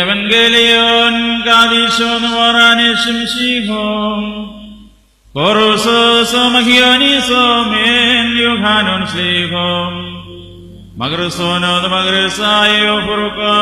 Evangelion kadishon varanishim shihom Korusos magionisom en Yohanon shlihom Magrusono the magrusayo furuka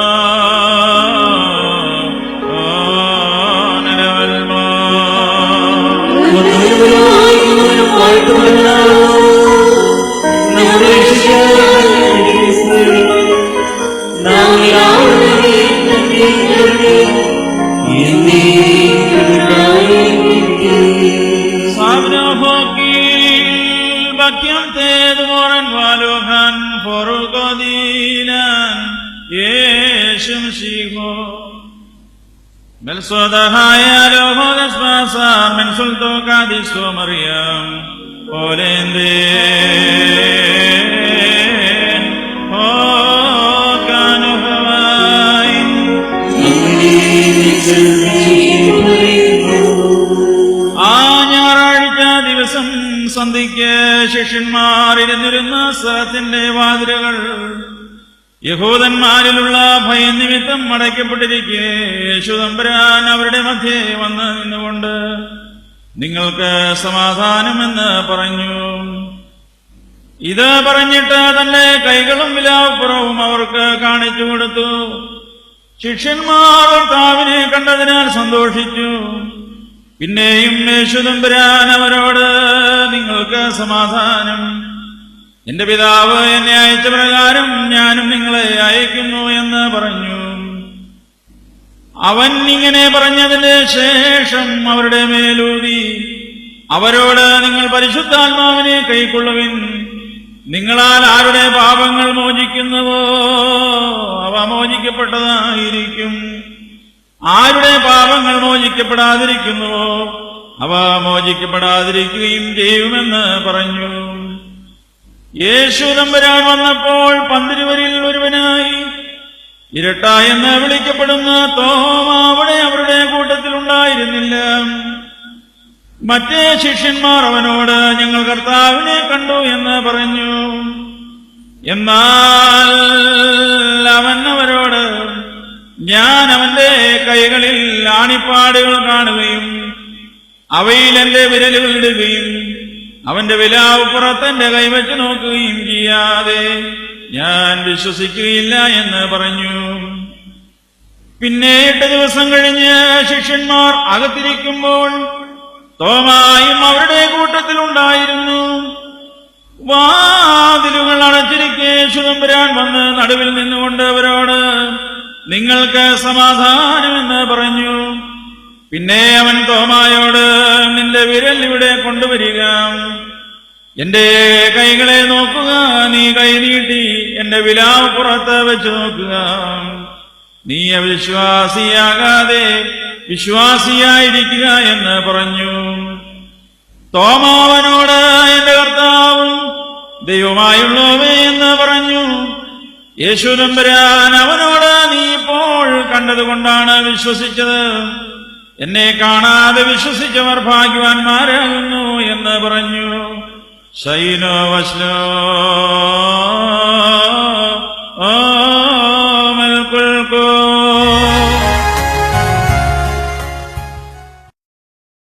வாக்கியம் தேது moron வலுகன் பொருள் கொதீனன் ஏசும் சீகோ மெல் சோதகாய லோகோக ஸ்வாசா மென் சொல் தோகாதி சோமரியம் போலேந்தே Oh, God, oh, oh, God, oh, God, ശിഷ്യന്മാർ ഇരുന്നിരുന്ന സ്ഥലത്തിന്റെ വാതിലുകൾ യഹൂദന്മാരിലുള്ള ഭയനിമിത്തം അടയ്ക്കപ്പെട്ടിരിക്കെ. യേശുദമ്പരാൻ അവരുടെ മധ്യേ വന്ന് നിന്നുകൊണ്ട് നിങ്ങൾക്ക് സമാധാനമെന്ന് പറഞ്ഞു. ഇത് പറഞ്ഞിട്ട് തന്നെ കൈകളും വിലാപ്പുറവും അവർക്ക് കാണിച്ചു കൊടുത്തു. ശിഷ്യന്മാർ താവിനെ കണ്ടതിനാൽ സന്തോഷിച്ചു. പിന്നെയും യേശുദമ്പരാൻ അവരോട് നിങ്ങൾക്ക് സമാധാനം. എന്റെ പിതാവ് എന്നെ അയച്ച പ്രകാരം ഞാനും നിങ്ങളെ അയക്കുന്നു എന്ന് പറഞ്ഞു. അവൻ ഇങ്ങനെ പറഞ്ഞതിന് ശേഷം അവരുടെ മേലൂതി അവരോട് നിങ്ങൾ പരിശുദ്ധാത്മാവിനെ കൈക്കൊള്ളുവിൻ. നിങ്ങളാൽ ആരുടെ പാപങ്ങൾ മോചിക്കുന്നുവോ? അവ മോചിക്കപ്പെട്ടതായിരിക്കും. ആരുടെ പാപങ്ങൾ മോചിക്കപ്പെടാതിരിക്കുന്നുവോ അവ മോചിക്കപ്പെടാതിരിക്കുകയും ചെയ്യുമെന്ന് പറഞ്ഞു. യേശു തമ്പുരാൻ വന്നപ്പോൾ പന്തിരുവരിൽ ഒരുവനായി ഇരട്ട എന്ന് വിളിക്കപ്പെടുന്ന തോമ അവിടെ അവരുടെ കൂട്ടത്തിൽ ഉണ്ടായിരുന്നില്ല. മറ്റേ ശിഷ്യന്മാർ അവനോട് ഞങ്ങൾ കർത്താവിനെ കണ്ടു എന്ന് പറഞ്ഞു. എന്നാൽ അവൻ കൈകളിൽ ആണിപ്പാടുകൾ കാണുകയും അവയിൽ എന്റെ വിരലുകൾ ഇടുകയും അവന്റെ വിലാവ് എന്റെ കൈവച്ച് നോക്കുകയും ചെയ്യാതെ ഞാൻ വിശ്വസിക്കുകയില്ല എന്ന് പറഞ്ഞു. പിന്നെ എട്ട് ദിവസം കഴിഞ്ഞ് ശിഷ്യന്മാർ അകത്തിരിക്കുമ്പോൾ തോമായും അവരുടെ കൂട്ടത്തിലുണ്ടായിരുന്നു വാതിലുകൾ അടച്ചിരിക്കെ ശുതമ്പുരാൻ വന്ന് നടുവിൽ നിന്നുകൊണ്ട് അവരോട് നിങ്ങൾക്ക് സമാധാനമെന്ന് പറഞ്ഞു. പിന്നെ അവൻ തോമായോട് നിന്റെ വിരൽ ഇവിടെ കൊണ്ടുവരിക. എന്റെ കൈകളെ നോക്കുക. നീ കൈ നീട്ടി എന്റെ വിലാവ് പുറത്ത് വെച്ച് നോക്കുക. നീ അവിശ്വാസിയാകാതെ വിശ്വാസിയായിരിക്കുക എന്ന് പറഞ്ഞു. തോമാവനോട് എന്റെ കർത്താവും ദൈവമായുള്ളവേ എന്ന് പറഞ്ഞു. യേശുനമ്പരാൻ അവനോട് നീ കണ്ടതുകൊണ്ടാണ് വിശ്വസിച്ചത്. എന്നെ കാണാതെ വിശ്വസിച്ചവർ ഭാഗ്യവാന്മാരാകുന്നു എന്ന് പറഞ്ഞു. ശൈനോ വശ്ലോ ഓ